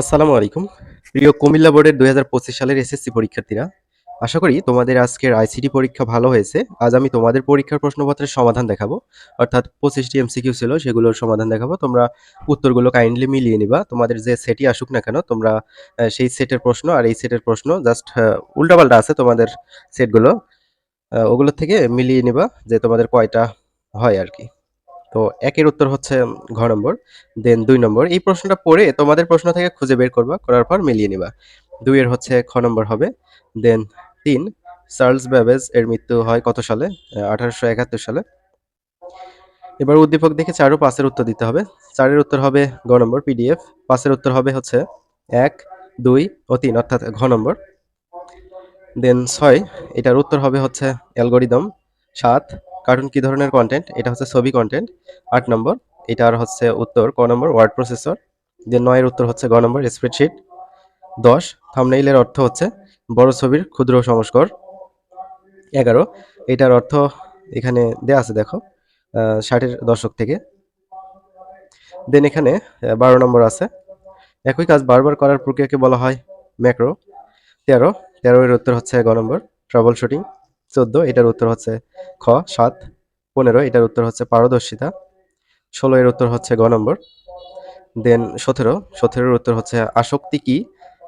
আসসালামু আলাইকুম। প্রিয় কুমিল্লা বোর্ডের দু হাজার পঁচিশ সালের এসএসসি পরীক্ষার্থীরা, আশা করি তোমাদের আজকের আইসিটি পরীক্ষা ভালো হয়েছে। আজ আমি তোমাদের পরীক্ষার প্রশ্নপত্রের সমাধান দেখাবো। অর্থাৎ পঁচিশটি এমসিকিউ ছিল, সেগুলোর সমাধান দেখাবো। তোমরা উত্তরগুলো কাইন্ডলি মিলিয়ে নিবা। তোমাদের যে সেটই আসুক না কেন, তোমরা সেই সেটের প্রশ্ন আর এই সেটের প্রশ্ন জাস্ট উল্টাপাল্টা আছে তোমাদের সেটগুলো ওগুলো থেকে মিলিয়ে নিবা যে তোমাদের কয়টা হয় আর কি। তো একের উত্তর হচ্ছে ঘ নম্বর দেন দুই নম্বর। এই প্রশ্নটা পড়ে তোমাদের প্রশ্ন থেকে খুঁজে বের করবা, করার পর মিলিয়ে নিবা। দুইয়ের হচ্ছে খ নম্বর হবে দেন তিন, চার্লস ব্যাবেজ এর মৃত্যু হয় কত সালে? আঠারোশো একাত্তর সালে। এবার উদ্দীপক দেখে চার ও পাঁচের উত্তর দিতে হবে। চারের উত্তর হবে গ নম্বর পিডিএফ পাঁচের উত্তর হবে হচ্ছে এক, দুই ও তিন, অর্থাৎ ঘ নম্বর। দেন ছয়, এটার উত্তর হবে হচ্ছে অ্যালগোরিদম। সাত কার্টুন কি ধরনের কন্টেন্ট এটা হচ্ছে ছবি কন্টেন্ট আট নম্বর। এটার হচ্ছে উত্তর, ক নম্বর ওয়ার্ড প্রসেসর দেন নয়ের উত্তর হচ্ছে গ নম্বর স্প্রেডশিট দশ থামনেইলের অর্থ হচ্ছে বড় ছবির ক্ষুদ্র সংস্কর এগারো, এটার অর্থ এখানে দেয়া আছে, দেখো ষাটের দশক থেকে। দেন এখানে বারো নম্বর আছে। একই কাজ বারবার করার প্রক্রিয়াকে বলা হয় ম্যাক্রো। তেরো তেরো এর উত্তর হচ্ছে গ নম্বর ট্রাবল শুটিং চোদ্দ, এটার উত্তর হচ্ছে খ, সাত, পনেরো, এটার উত্তর হচ্ছে পারদর্শিতা, ষোলো, এর উত্তর হচ্ছে গ নম্বর, দেন সতেরো, সতেরোর উত্তর হচ্ছে আসক্তি কি?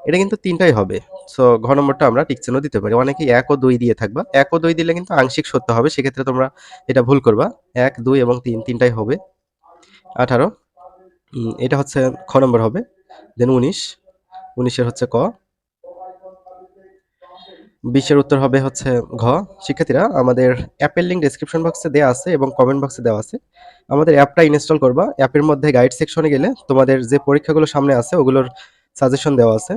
এটা কিন্তু তিনটাই হবে। সো ঘ নম্বরটা আমরা টিকচিহ্ন দিতে পারি। অনেকেই এক ও দুই দিয়ে থাকবা। এক ও দুই দিলে কিন্তু আংশিক সত্য হবে। সেক্ষেত্রে তোমরা এটা ভুল করবা। এক, দুই এবং তিন, তিনটাই হবে। আঠারো এটা হচ্ছে খ নম্বর হবে। দেন উনিশ, উনিশের হচ্ছে ক। বিশের উত্তর হবে হচ্ছে ঘ। শিক্ষার্থীরা, আমাদের অ্যাপের লিঙ্ক ডেসক্রিপশন বক্সে দেওয়া আছে এবং কমেন্ট বক্সে দেওয়া আছে। আমাদের অ্যাপটা ইনস্টল করবা। অ্যাপের মধ্যে গাইড সেকশনে গেলে তোমাদের যে পরীক্ষাগুলো সামনে আছে, ওগুলোর সাজেশন দেওয়া আছে।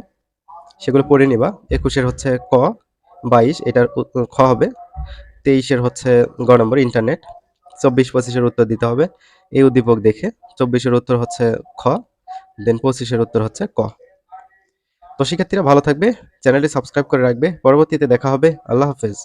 সেগুলো পড়ে নিবা। একুশের হচ্ছে ক, বাইশ, এটার খ হবে। তেইশের হচ্ছে গ নম্বর ইন্টারনেট চব্বিশ, পঁচিশের উত্তর দিতে হবে। এই উদ্দীপক দেখে চব্বিশের উত্তর হচ্ছে খ দেন পঁচিশের উত্তর হচ্ছে ক। তো শিক্ষার্থীরা ভালো থাকবে চ্যানেলটি সাবস্ক্রাইব করে রাখবে। পরবর্তীতে দেখা হবে। আল্লাহ হাফেজ।